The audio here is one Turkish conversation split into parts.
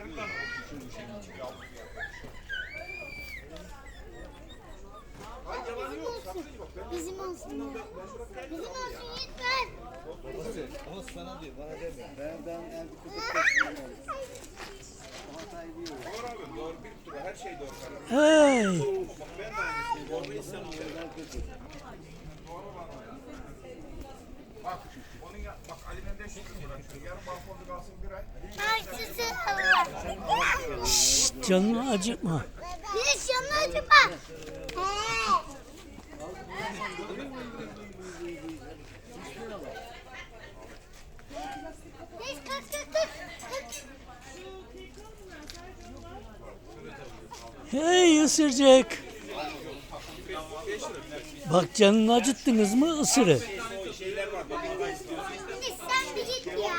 peruktan Bizim olsun ya. Bizim olsun lütfen. Ama sana diyor, bana demiyor. Ben, ben. O hatayı diyor. Doğru abi doğru bir tura her şey doğru karar. Hey. Bak ben de aynısıyım. Doğru insan oluyor. Ben kötü. Bak onun ya. Yarın balkonda kalsın bir canını acıtma. Hey ısıracak. Bak canını acıttınız mı ısırır. Sen bir git ya.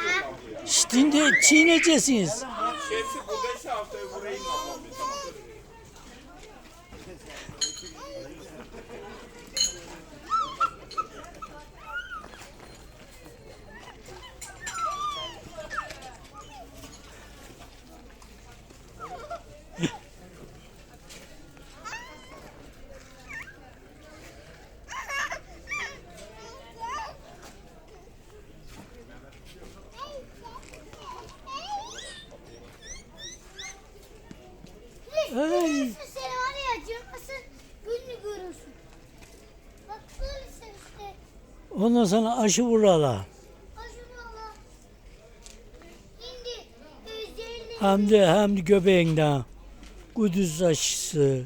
Şimdi çiğneyeceksiniz. Şemsi buradaysa haftaya buraya inmem abi. Hey. Sen var ya acımasın gününü görürsün. Bak böyle sen işte. Ondan sonra aşı vurala. Üzerine. Hem de hem de göbeğinden. Kudüs aşısı.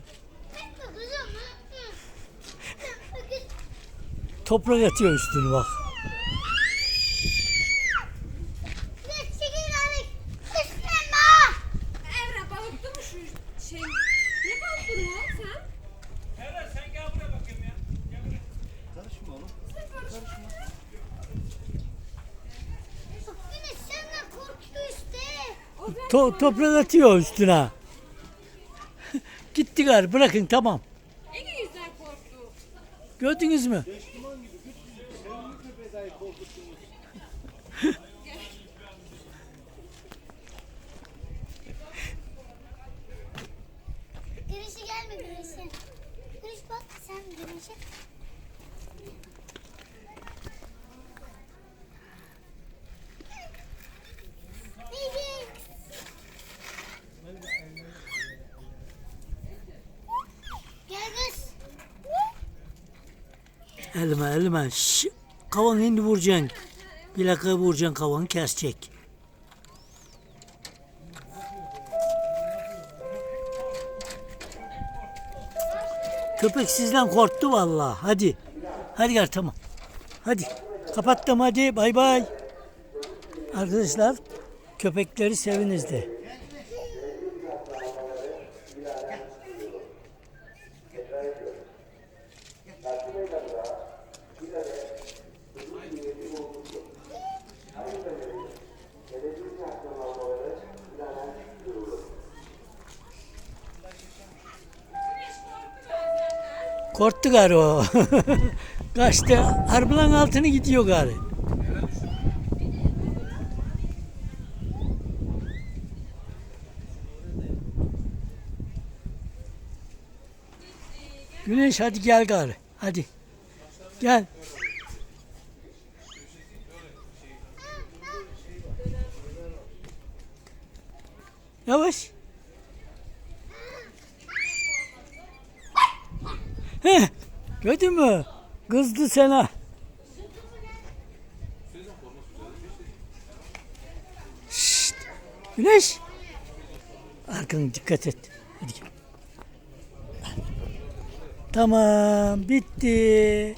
Toprak atıyor üstüne bak. Çekil. Islanma. Emre balıklı mı şu şey? To toprak atıyor üstüne. Gitti gari bırakın tamam. Gördünüz mü? Güneşe gelme güneşe. Güneş bak sen güneşe. Elime elime. Şş, kavan hindi vuracaksın. Plaka vuracaksın kavanı kesecek. Köpek sizden korktu vallahi. Hadi. Hadi gel tamam. Hadi. Kapattım hadi. Bay bay. Arkadaşlar köpekleri sevinizdi. Korktu gari o. Kaçtı. Arabanın altını gidiyor gari. Güneş hadi gel gari. Hadi. Gel. Yavaş. Gördün mü? Kızdı sana. Şşt, Güneş. Arkanı dikkat et. Hadi. Tamam, bitti.